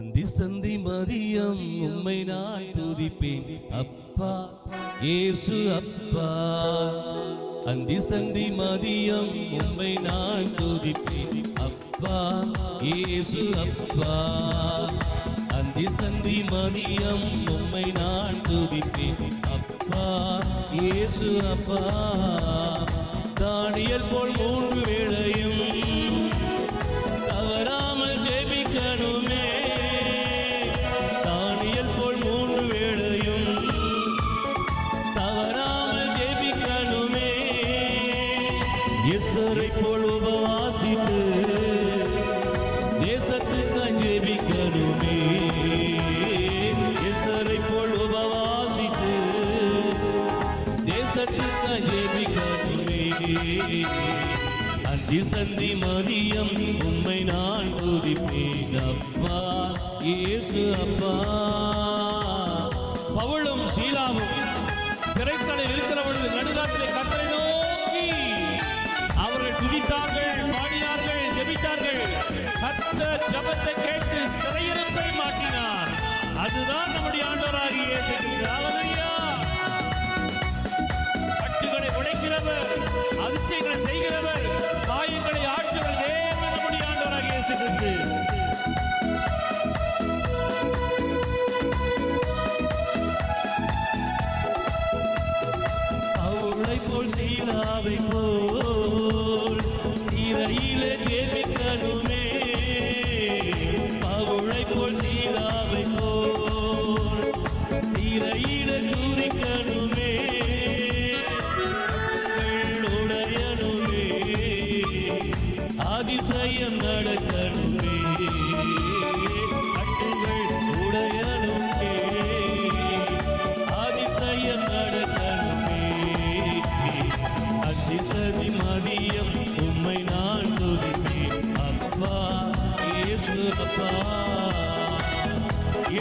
அந்தி சந்தி மதியம் உம்மை நான் துதிப்பேன். அப்பா ஏசு அப்பா. அந்தி சந்தி மதியம் உம்மை நான் துதிப்பேன். அப்பா ஏசு அப்பா. அந்தி சந்தி மதியம் உம்மை நான் துதிப்பேன். அப்பா ஏசு அப்பா. தானியல் போல் மூன்று வேளையும் தவறாமல் ஜெபிக்கணுமே. ஈஸ்வரை போல் உபவாசித்து தேசத்துக்கு ஜெபிக்கணுமே ஈஸ்வரை போல் உபவாசித்து தேசத்துக்கு ஜெபிக்கணுமே அந்தி சந்தி மதியம் உண்மை நான் துதிப்பேன் அப்பா இயேசு அப்பா. பவுளும் சீலாவும் சிறைத்தலை இருக்கிற பொழுது நடுநாட்டிலே கட்டளை துதித்தார்கள் பாடினார்கள் ஜெபித்தார்கள். கத்த ஜபத்தை கேட்டு சிறையிருப்பை மாற்றினார். அதுதான் நம்முடைய ஆண்டவராகிய கட்டுகளை உடைக்கிறவர் அதிசயங்களை செய்கிறவர் காயங்களை ஆற்றுவர். தேவன் நம்முடைய ஆண்டவராகிய போல் சீலாவை போல் சீரையில ஜெபிக்கணுமே பவுளை போல் சீலாவை போல் சீரையில குறிக்கணுமே உடையணுமே அதிசயம்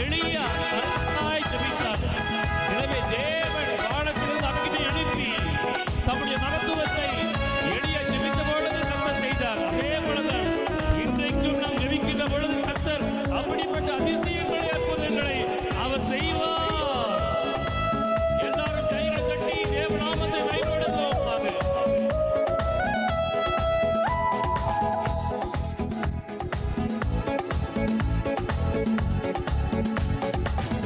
எளிய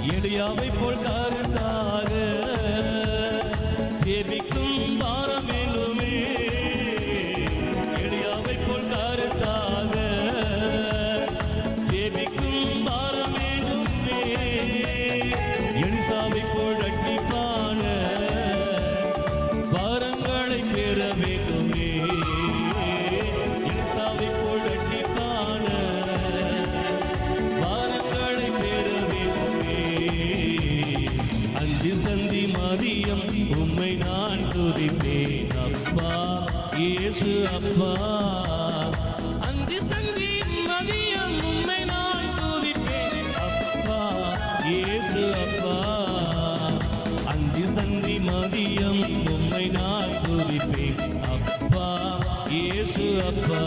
எளியாவை போல் காரணாக ஜெபிக்கும் பாரம் வேண்டுமே எளியாவை போல் கருத்தாக ஜெபிக்கும் பாரம் வேண்டுமே எலிசாவை போல் அட்டிப்பான பாரங்களை பெற வேண்டும் உம்மை நான் துதிப்பேன் அப்பா. இயேசு அப்பா. அந்தி சந்தி மதியம் உம்மை நான் துதிப்பேன் அப்பா. இயேசு அப்பா. அந்தி சந்தி மதியம் உம்மை நான் துதிப்பேன் அப்பா. இயேசு அப்பா.